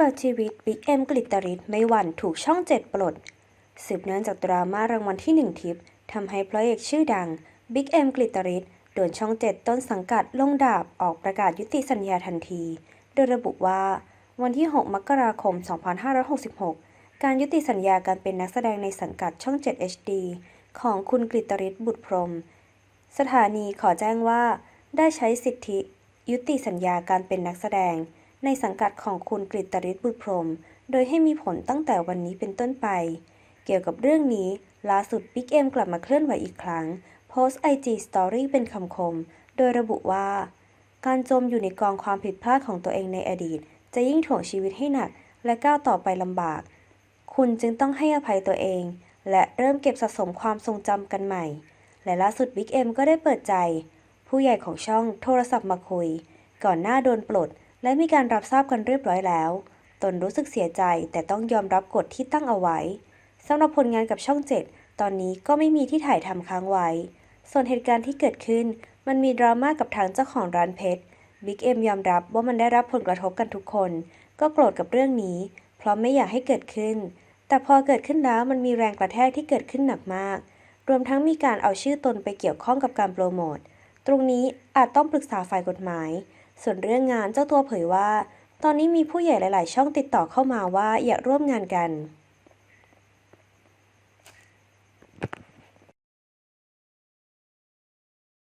ปิดชีวิตบิ๊กเอ็มกลิตตริศไม่หวั่นถูกช่องเจ็ดปลด สืบเนื่องจากดราม่ารางวัลที่หนึ่งทิปทำให้พระเอกชื่อดังบิ๊กเอ็มกลิตตริศโดนช่องเจ็ดต้นสังกัดลงดาบออกประกาศยุติสัญญาทันที โดยระบุว่าวันที่ 6 มกราคม 2566 การยุติสัญญาการเป็นนักแสดงในสังกัดช่อง 7 HD ของคุณกลิตตริศบุตรพรม สถานีขอแจ้งว่า ได้ใช้สิทธิ ยุติสัญญาการเป็นนักแสดง ในสังกัดของคุณกฤตริศบุตรพรม โดยให้มีผลตั้งแต่วันนี้เป็นต้นไป เกี่ยวกับเรื่องนี้ ล่าสุดบิ๊กเอ็มกลับมาเคลื่อนไหวอีกครั้ง โพสต์ IG Story เป็นคำคม โดยระบุว่า การจมอยู่ในกองความผิดพลาดของตัวเองในอดีต จะยิ่งถ่วงชีวิตให้หนัก และก้าวต่อไปลำบาก คุณจึงต้องให้อภัยตัวเอง และเริ่มเก็บสะสมความทรงจำกันใหม่ และล่าสุดบิ๊กเอ็มก็ได้เปิดใจ ผู้ใหญ่ของช่องโทรศัพท์มาคุย ก่อนหน้าโดนปลด และมีการรับทราบกันเรียบร้อยแล้ว ตนรู้สึกเสียใจแต่ต้องยอมรับกฎที่ตั้งเอาไว้สำหรับผลงานกับช่อง7ตอนนี้ก็ไม่มีที่ถ่ายทำค้างไว้ ส่วนเหตุการณ์ที่เกิดขึ้น มันมีดราม่ากับทางเจ้าของร้านเพชรบิ๊กเอ็มยอมรับว่ามันได้รับผลกระทบกันทุกคน ก็โกรธกับเรื่องนี้ เพราะไม่อยากให้เกิดขึ้น แต่พอเกิดขึ้นแล้วมันมีแรงกระแทกที่เกิดขึ้นหนักมาก รวมทั้งมีการเอาชื่อตนไปเกี่ยวข้องกับการโปรโมท ตรงนี้อาจต้องปรึกษาฝ่ายกฎหมาย ส่วนเรื่องงานเจ้าตัวเผยว่า ตอนนี้มีผู้ใหญ่หลาย ๆ ช่องติดต่อเข้ามาว่าอยากร่วมงานกัน